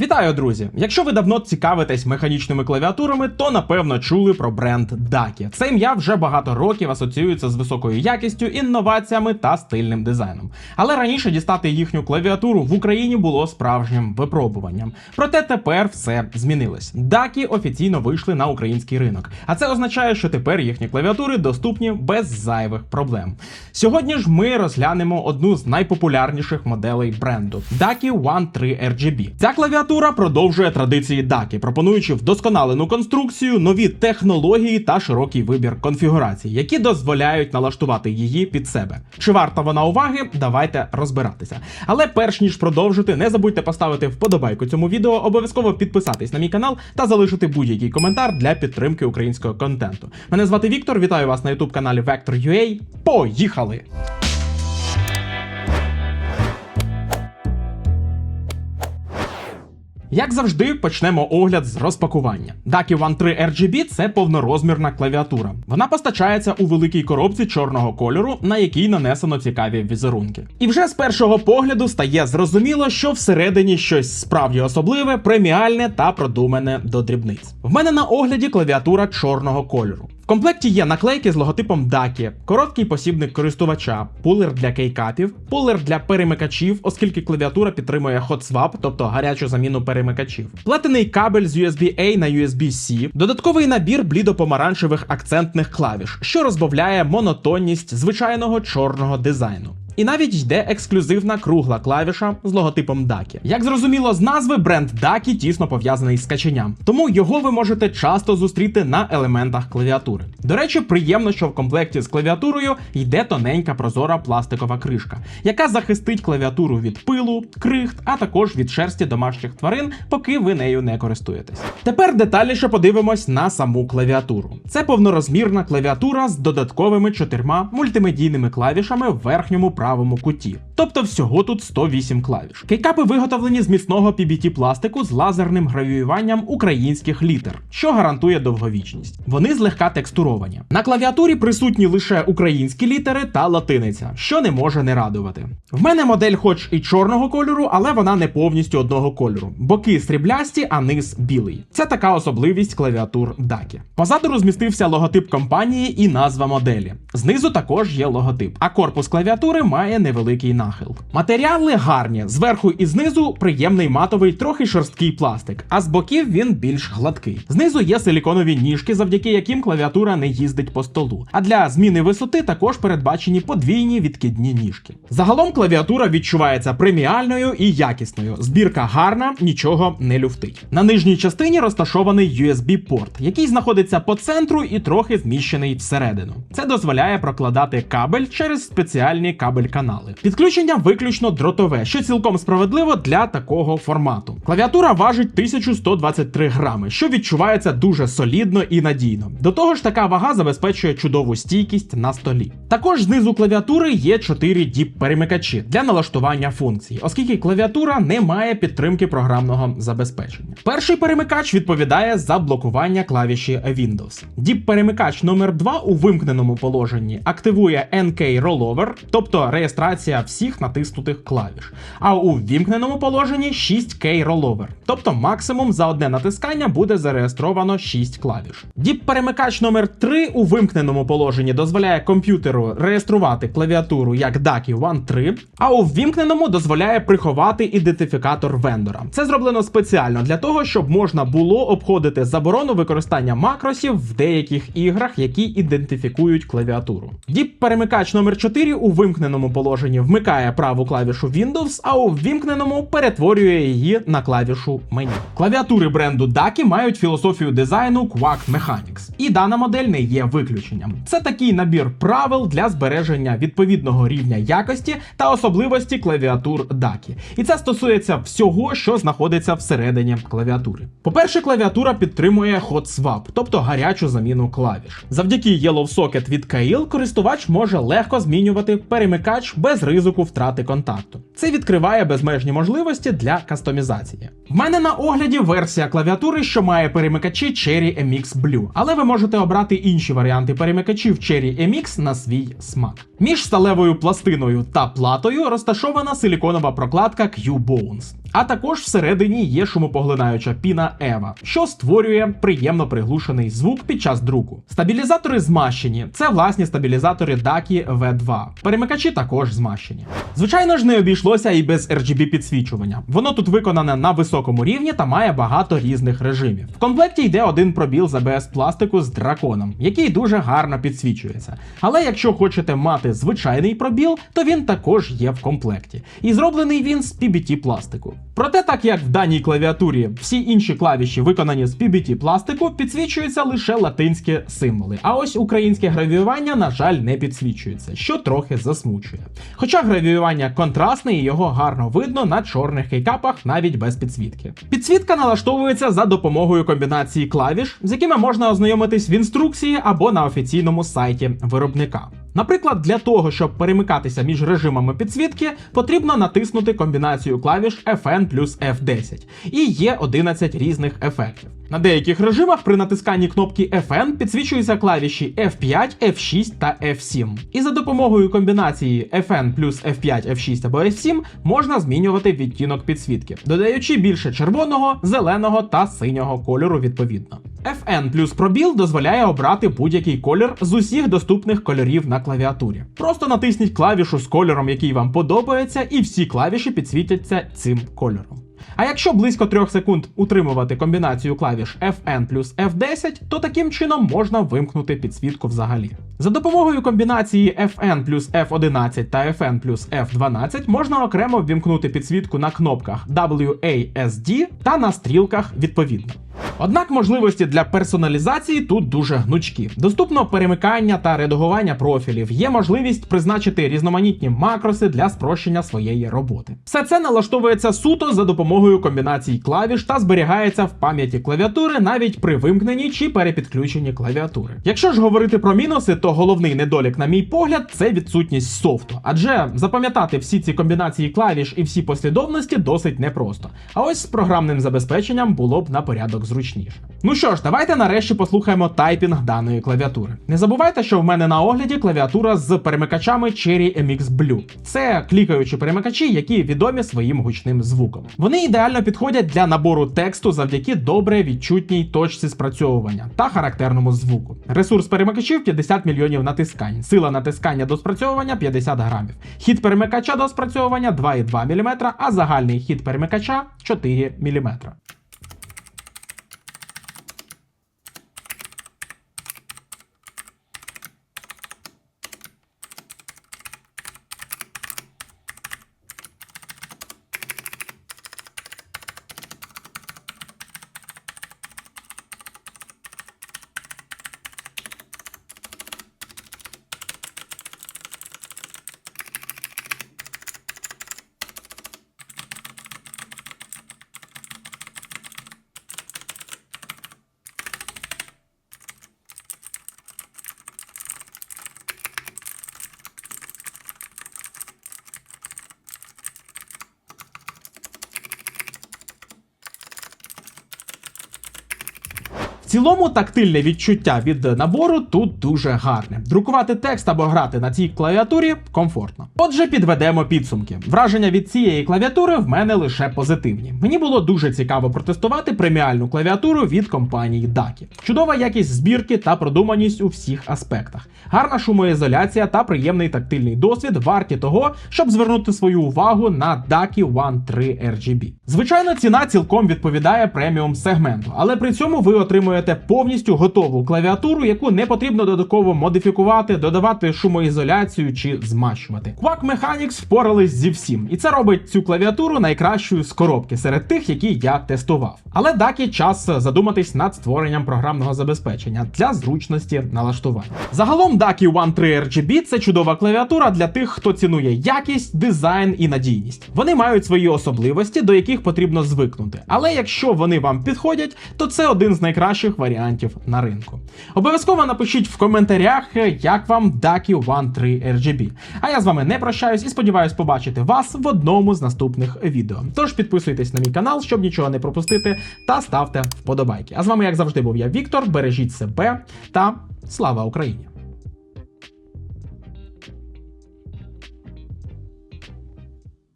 Вітаю, друзі! Якщо ви давно цікавитесь механічними клавіатурами, то напевно чули про бренд Daki. Це ім'я вже багато років асоціюється з високою якістю, інноваціями та стильним дизайном. Але раніше дістати їхню клавіатуру в Україні було справжнім випробуванням. Проте тепер все змінилось. Daki офіційно вийшли на український ринок, а це означає, що тепер їхні клавіатури доступні без зайвих проблем. Сьогодні ж ми розглянемо одну з найпопулярніших моделей бренду Daki One 3 RGB. Ця клавіатура продовжує традиції Daki, пропонуючи вдосконалену конструкцію, нові технології та широкий вибір конфігурацій, які дозволяють налаштувати її під себе. Чи варта вона уваги? Давайте розбиратися. Але перш ніж продовжити, не забудьте поставити вподобайку цьому відео, обов'язково підписатись на мій канал та залишити будь-який коментар для підтримки українського контенту. Мене звати Віктор. Вітаю вас на youtube каналі Vector.ua. Поїхали! Як завжди, почнемо огляд з розпакування. Daki One 3 RGB це повнорозмірна клавіатура. Вона постачається у великій коробці чорного кольору, на якій нанесено цікаві візерунки. І вже з першого погляду стає зрозуміло, що всередині щось справді особливе, преміальне та продумане до дрібниць. В мене на огляді клавіатура чорного кольору. Комплекті є наклейки з логотипом Daki, короткий посібник користувача, пулер для кейкапів, пулер для перемикачів, оскільки клавіатура підтримує hot swap, тобто гарячу заміну перемикачів, платений кабель з USB-A на USB-C, додатковий набір блідо-помаранчевих акцентних клавіш, що розбавляє монотонність звичайного чорного дизайну. І навіть йде ексклюзивна кругла клавіша з логотипом Daki. Як зрозуміло з назви, бренд Daki тісно пов'язаний з каченням, тому його ви можете часто зустріти на елементах клавіатури. До речі, приємно, що в комплекті з клавіатурою йде тоненька прозора пластикова кришка, яка захистить клавіатуру від пилу, крихт, а також від шерсті домашніх тварин, поки ви нею не користуєтесь. Тепер детальніше подивимось на саму клавіатуру. Це повнорозмірна клавіатура з додатковими чотирма мультимедійними клавішами в верхньому правому куті. Тобто всього тут 108 клавіш. Кейкапи виготовлені з міцного PBT пластику з лазерним гравіюванням українських літер, що гарантує довговічність. Вони злегка текстуровані. На клавіатурі присутні лише українські літери та латиниця, що не може не радувати. В мене модель, хоч і чорного кольору, але вона не повністю одного кольору. Боки сріблясті, а низ білий. Це така особливість клавіатур Daki. Позаду розмістився логотип компанії і назва моделі. Знизу також є логотип, а корпус клавіатури має невеликий нахил. Матеріали гарні, зверху і знизу приємний матовий, трохи шорсткий пластик, а з боків він більш гладкий. Знизу є силіконові ніжки, завдяки яким клавіатура не їздить по столу. А для зміни висоти також передбачені подвійні відкидні ніжки. Загалом клавіатура відчувається преміальною і якісною. Збірка гарна, нічого не люфтить. На нижній частині розташований USB-порт, який знаходиться по центру і трохи зміщений всередину. Це дозволяє прокладати кабель через спеціальні кабель-канали. Підключення виключно дротове, що цілком справедливо для такого формату. Клавіатура важить 1123 грами, що відчувається дуже солідно і надійно. До того ж, така вага забезпечує чудову стійкість на столі. Також знизу клавіатури є 4 діп перемикачі для налаштування функцій, оскільки клавіатура не має підтримки програмного забезпечення. Перший перемикач відповідає за блокування клавіші Windows. Діп перемикач номер 2 у вимкненому положенні активує NK Rollover, тобто реєстрація всіх натиснутих клавіш. А у ввімкненому положенні 6K Rollover, тобто максимум за одне натискання буде зареєстровано 6 клавіш. Діп перемикач номер 3 у вимкненому положенні дозволяє комп'ютеру реєструвати клавіатуру як Daki One 3, а у ввімкненому дозволяє приховати ідентифікатор вендора. Це зроблено спеціально для того, щоб можна було обходити заборону використання макросів в деяких іграх, які ідентифікують клавіатуру. Діп перемикач номер 4 у вимкненому положенні вмикає праву клавішу Windows, а у ввімкненому перетворює її на клавішу меню. Клавіатури бренду Daki мають філософію дизайну Quack Mechanics, і дана модель не є виключенням. Це такий набір правил для збереження відповідного рівня якості та особливості клавіатур Daki. І це стосується всього, що знаходиться всередині клавіатури. По-перше, клавіатура підтримує hot swap, тобто гарячу заміну клавіш. Завдяки Yellow Socket від Kail користувач може легко змінювати перемикання перемикач без ризику втрати контакту. Це відкриває безмежні можливості для кастомізації. В мене на огляді версія клавіатури, що має перемикачі Cherry MX Blue, але ви можете обрати інші варіанти перемикачів Cherry MX на свій смак. Між сталевою пластиною та платою розташована силіконова прокладка Q-Bones. А також всередині є шумопоглинаюча піна Eva, що створює приємно приглушений звук під час друку. Стабілізатори змащені. Це власні стабілізатори DACI V2. Перемикачі також змащені. Звичайно ж, не обійшлося і без RGB підсвічування. Воно тут виконане на високому рівні та має багато різних режимів. В комплекті йде один пробіл з ABS пластику з драконом, який дуже гарно підсвічується. Але якщо хочете мати звичайний пробіл, то він також є в комплекті. І зроблений він з PBT пластику. Проте, так як в даній клавіатурі всі інші клавіші виконані з PBT пластику, підсвічуються лише латинські символи. А ось українське гравіювання, на жаль, не підсвічується, що трохи засмучує. Хоча гравіювання контрастне і його гарно видно на чорних кейкапах навіть без підсвітки. Підсвітка налаштовується за допомогою комбінації клавіш, з якими можна ознайомитись в інструкції або на офіційному сайті виробника. Наприклад, для того, щоб перемикатися між режимами підсвітки, потрібно натиснути комбінацію клавіш FN плюс F10. І є 11 різних ефектів. На деяких режимах при натисканні кнопки FN підсвічуються клавіші F5, F6 та F7. І за допомогою комбінації FN плюс F5, F6 або F7 можна змінювати відтінок підсвітки, додаючи більше червоного, зеленого та синього кольору відповідно. FN плюс пробіл дозволяє обрати будь-який колір з усіх доступних кольорів на клавіатурі. Просто натисніть клавішу з кольором, який вам подобається, і всі клавіші підсвітяться цим кольором. А якщо близько 3 секунд утримувати комбінацію клавіш FN плюс F10, то таким чином можна вимкнути підсвітку взагалі. За допомогою комбінації FN плюс F11 та FN плюс F12 можна окремо ввімкнути підсвітку на кнопках WASD та на стрілках відповідно. Однак можливості для персоналізації тут дуже гнучкі. Доступно перемикання та редагування профілів, є можливість призначити різноманітні макроси для спрощення своєї роботи. Все це налаштовується суто за допомогою комбінацій клавіш та зберігається в пам'яті клавіатури навіть при вимкненні чи перепідключенні клавіатури. Якщо ж говорити про мінуси, то головний недолік, на мій погляд, це відсутність софту, адже запам'ятати всі ці комбінації клавіш і всі послідовності досить непросто. А ось з програмним забезпеченням було б на порядок зручніше. Ну що ж, давайте нарешті послухаємо тайпінг даної клавіатури. Не забувайте, що в мене на огляді клавіатура з перемикачами Cherry MX Blue. Це клікаючі перемикачі, які відомі своїм гучним звуком. Вони ідеально підходять для набору тексту завдяки добре відчутній точці спрацьовування та характерному звуку. Ресурс перемикачів 50 мільйонів натискань, сила натискання до спрацьовування 50 грамів. Хід перемикача до спрацьовування 2,2 мм, а загальний хід перемикача 4 мм. Цілому тактильне відчуття від набору тут дуже гарне. Друкувати текст або грати на цій клавіатурі комфортно. Отже, підведемо підсумки. Враження від цієї клавіатури в мене лише позитивні. Мені було дуже цікаво протестувати преміальну клавіатуру від компанії DACI. Чудова якість збірки та продуманість у всіх аспектах. Гарна шумоізоляція та приємний тактильний досвід варті того, щоб звернути свою увагу на DACI One 3 RGB. Звичайно, ціна цілком відповідає преміум сегменту, але при цьому ви отримуєте повністю готову клавіатуру, яку не потрібно додатково модифікувати, додавати шумоізоляцію чи змащувати. Quack Mechanics впорались зі всім, і це робить цю клавіатуру найкращою з коробки серед тих, які я тестував. Але даки час задуматись над створенням програмного забезпечення для зручності налаштування. Загалом DACI One 3 RGB це чудова клавіатура для тих, хто цінує якість, дизайн і надійність. Вони мають свої особливості, до яких потрібно звикнути. Але якщо вони вам підходять, то це один з найкращих інших варіантів на ринку. Обов'язково напишіть в коментарях, як вам DACI One 3 RGB. А я з вами не прощаюсь і сподіваюсь побачити вас в одному з наступних відео. Тож підписуйтесь на мій канал, щоб нічого не пропустити, та ставте вподобайки. А з вами, як завжди, був я Віктор. Бережіть себе та слава Україні!